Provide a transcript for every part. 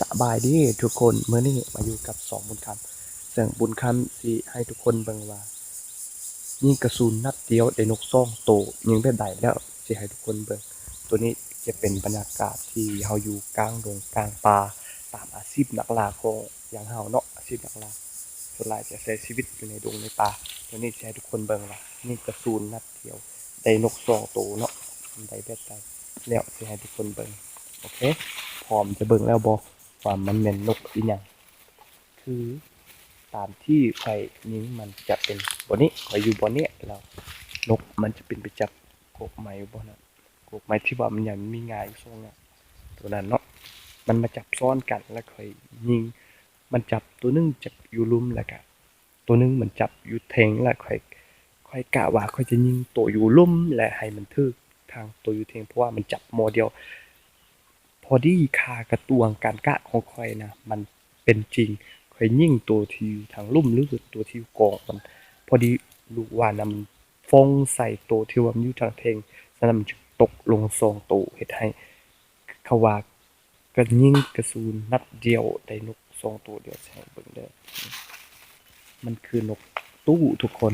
สบายดีทุกคนเมื่อนี้มาอยู่กับสองบุญคำซึ่งบุญคำสิให้ทุกคนเบิ่งว่ายิงกระสุนนัดเดียวได้นกซ่องโตยิงแบบใดแล้วสิให้ทุกคนเบิ่งตัวนี้จะเป็นบรรยากาศที่เฮาอยู่กลางดงกลางป่าตามอาชีพนักล่าของอย่างเฮาเนาะอาชีพนักล่าส่วนหลายจะใช้ชีวิตอยู่ในดงในป่าตัวนี้จะให้ทุกคนเบิ่งว่ายิงกระสุนนัดเดียวได้นกซ่องโตเนาะได้แบบใดแล้วสิให้ทุกคนเบิ่งโอเคพร้อมจะเบิ่งแล้วบอก ความมันเป็นนกอีหยังคือตามที่ใครยิงมันจะเป็นบนนี้คอยอยู่บนนี้แล้วนกมันจะเป็นไปจับกกไม้บนนั้นกกไม้ที่ว่ามันยังมีงายอยู่ทรงนั้นตัวนั้นเนาะมันมาจับซ้อนกันแล้วคอยยิง มันจับตัวนึงจับอยู่ลุมแล้วก็ตัวนึงมันจับอยู่เทงแล้วค่อยค่อยกะว่าค่อยจะยิงตัวอยู่ลุ่มและให้มันทึกทางตัวอยู่เทงเพราะว่ามันจับโมเดียว พอดีคากระตวงการกะของข่อยนะมันเป็นจริงข่อยยิ่งตัวทีทางลุ่มหรือตัวทีกองมันพอดีลูกว่านำมันฟงใส่ตัวที่ว่ามันอยู่ทางเทงฉะนั้นมันจะตกลงซองตัวเฮ็ดให้ขาวาก็ยิ่งกระสุนนัดเดียวได้นกสองตัวเดียวใช่เบิ่งเด้อมันคือนกตู้ทุกคน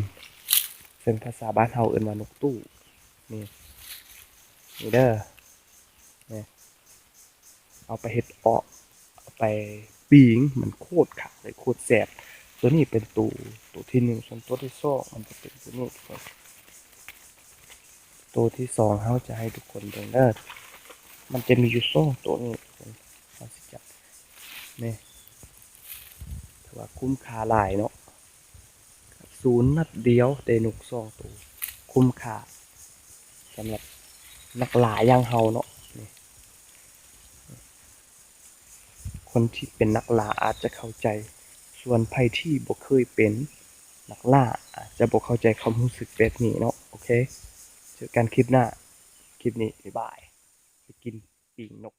ซึ่งภาษาบ้านเฮาเอิ้นว่านกตู้นี่นี่เด้อ เอาไปเฮ็ดออกเอาไปปิงมันโคตรขาวเลยโคตรแซ่บตัวนี้เป็นตัวตัวที่หนึ่งส่วนตัวที่สองมันจะเป็นตัวนี้ทุกคนตัวที่สองเขาจะให้ทุกคนเบิ่งเด้อมันจะมีอยู่สองตัวนี้ทุกคนเขาสิจับนี่ถือว่าคุ้มค่าหลายเนาะศูนย์นัดเดียวได้นกสองตัวคุ้มค่าสำหรับนักหลายอย่างเฮาเนาะนี่ คนที่เป็นนักล่าอาจจะเข้าใจ ส่วนไผที่บ่เคยเป็นนักล่าอาจจะบ่เข้าใจความรู้สึกแบบนี้เนาะโอเคเจอกันคลิปหน้า คลิปนี้บ๊ายบายไปกินปีกนก